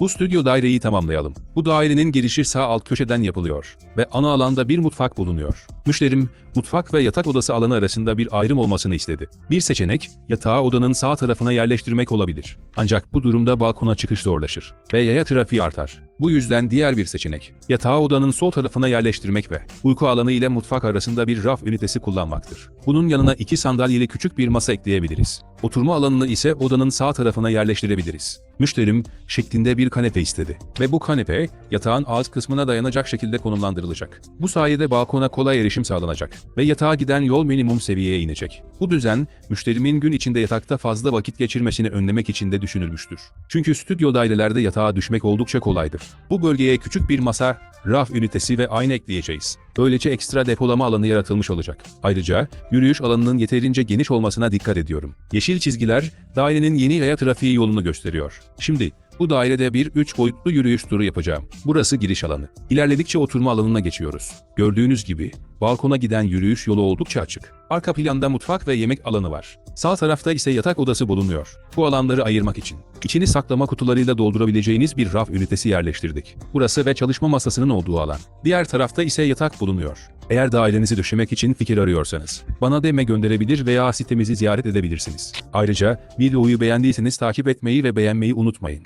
Bu stüdyo daireyi tamamlayalım. Bu dairenin girişi sağ alt köşeden yapılıyor ve ana alanda bir mutfak bulunuyor. Müşterim, mutfak ve yatak odası alanı arasında bir ayrım olmasını istedi. Bir seçenek, yatağı odanın sağ tarafına yerleştirmek olabilir. Ancak bu durumda balkona çıkış zorlaşır ve yaya trafiği artar. Bu yüzden diğer bir seçenek, yatağı odanın sol tarafına yerleştirmek ve uyku alanı ile mutfak arasında bir raf ünitesi kullanmaktır. Bunun yanına iki sandalyeli küçük bir masa ekleyebiliriz. Oturma alanını ise odanın sağ tarafına yerleştirebiliriz. Müşterim şeklinde bir kanepe istedi ve bu kanepe yatağın alt kısmına dayanacak şekilde konumlandırılacak. Bu sayede balkona kolay erişim sağlanacak ve yatağa giden yol minimum seviyeye inecek. Bu düzen müşterimin gün içinde yatakta fazla vakit geçirmesini önlemek için de düşünülmüştür. Çünkü stüdyo dairelerde yatağa düşmek oldukça kolaydır. Bu bölgeye küçük bir masa, raf ünitesi ve ayna ekleyeceğiz. Böylece ekstra depolama alanı yaratılmış olacak. Ayrıca yürüyüş alanının yeterince geniş olmasına dikkat ediyorum. Yeşil çizgiler dairenin yeni yaya trafiği yolunu gösteriyor. Şimdi bu dairede bir üç boyutlu yürüyüş turu yapacağım. Burası giriş alanı. İlerledikçe oturma alanına geçiyoruz. Gördüğünüz gibi balkona giden yürüyüş yolu oldukça açık. Arka planda mutfak ve yemek alanı var. Sağ tarafta ise yatak odası bulunuyor. Bu alanları ayırmak için içini saklama kutularıyla doldurabileceğiniz bir raf ünitesi yerleştirdik. Burası ve çalışma masasının olduğu alan. Diğer tarafta ise yatak bulunuyor. Eğer dairenizi döşemek için fikir arıyorsanız, bana DM gönderebilir veya sitemizi ziyaret edebilirsiniz. Ayrıca videoyu beğendiyseniz takip etmeyi ve beğenmeyi unutmayın.